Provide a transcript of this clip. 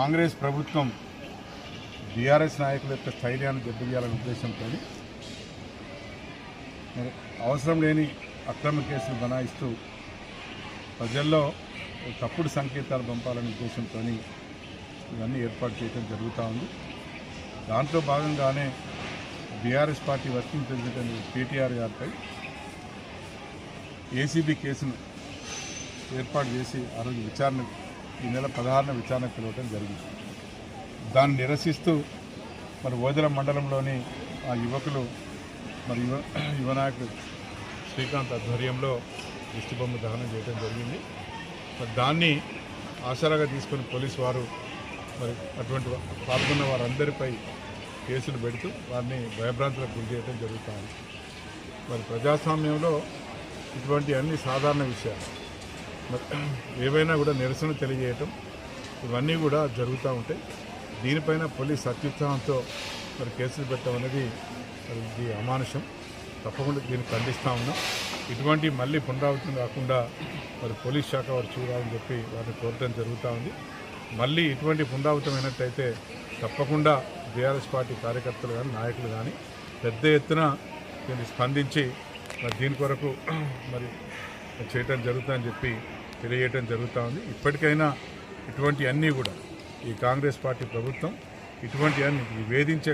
కాంగ్రెస్ ప్రభుత్వం బీఆర్ఎస్ నాయకుల యొక్క స్థైర్యాన్ని దెబ్బతీయాలనే ఉద్దేశంతో మరి అవసరం లేని అక్రమ కేసులు బనాయిస్తూ ప్రజల్లో తప్పుడు సంకేతాలు పంపాలనే ఉద్దేశంతో ఇవన్నీ ఏర్పాటు చేయడం జరుగుతూ ఉంది. దాంట్లో భాగంగానే BRS party working president KTR గారిపై ఏసీబీ కేసును ఏర్పాటు చేసి ఆ రోజు విచారణ ఈ నెల పదహారున విచారణ పిలవటం జరిగింది. దాన్ని నిరసిస్తూ మరి ఓదెల మండలంలోని ఆ యువకులు మరి యువ యువనాయకుడు శ్రీకాంత్ ఆధ్వర్యంలో దిష్టిబొమ్మ దహనం చేయడం జరిగింది. మరి దాన్ని ఆసరాగా తీసుకుని పోలీసు వారు మరి అటువంటి పాల్గొన్న వారందరిపై కేసులు పెడుతూ వారిని భయభ్రాంతులకు గురి చేయడం జరుగుతుంది. మరి ప్రజాస్వామ్యంలో ఇటువంటి అన్ని సాధారణ విషయాలు ఏవైనా కూడా నిరసన తెలియజేయటం ఇవన్నీ కూడా జరుగుతూ ఉంటాయి దీనిపైన పోలీస్ అత్యుత్సాహంతో మరి కేసులు పెట్టడం అనేది మరి ఇది అమానుషం. తప్పకుండా దీన్ని ఖండిస్తూ ఉన్నాం. ఇటువంటి మళ్ళీ పునరావృతం కాకుండా మరి పోలీస్ శాఖ వారు చూడాలని చెప్పి వారిని కోరటం జరుగుతూ ఉంది. మళ్ళీ ఇటువంటి పునరావృతమైనట్టయితే తప్పకుండా బీఆర్ఎస్ పార్టీ కార్యకర్తలు కానీ నాయకులు కానీ పెద్ద ఎత్తున దీన్ని స్పందించి మరి దీని కొరకు మరి చేయటం జరుగుతుందని చెప్పి తెలియజేయటం జరుగుతూ ఉంది. ఇప్పటికైనా ఇటువంటి అన్నీ కూడా ఈ కాంగ్రెస్ పార్టీ ప్రభుత్వం ఇటువంటి అన్ని వేధించే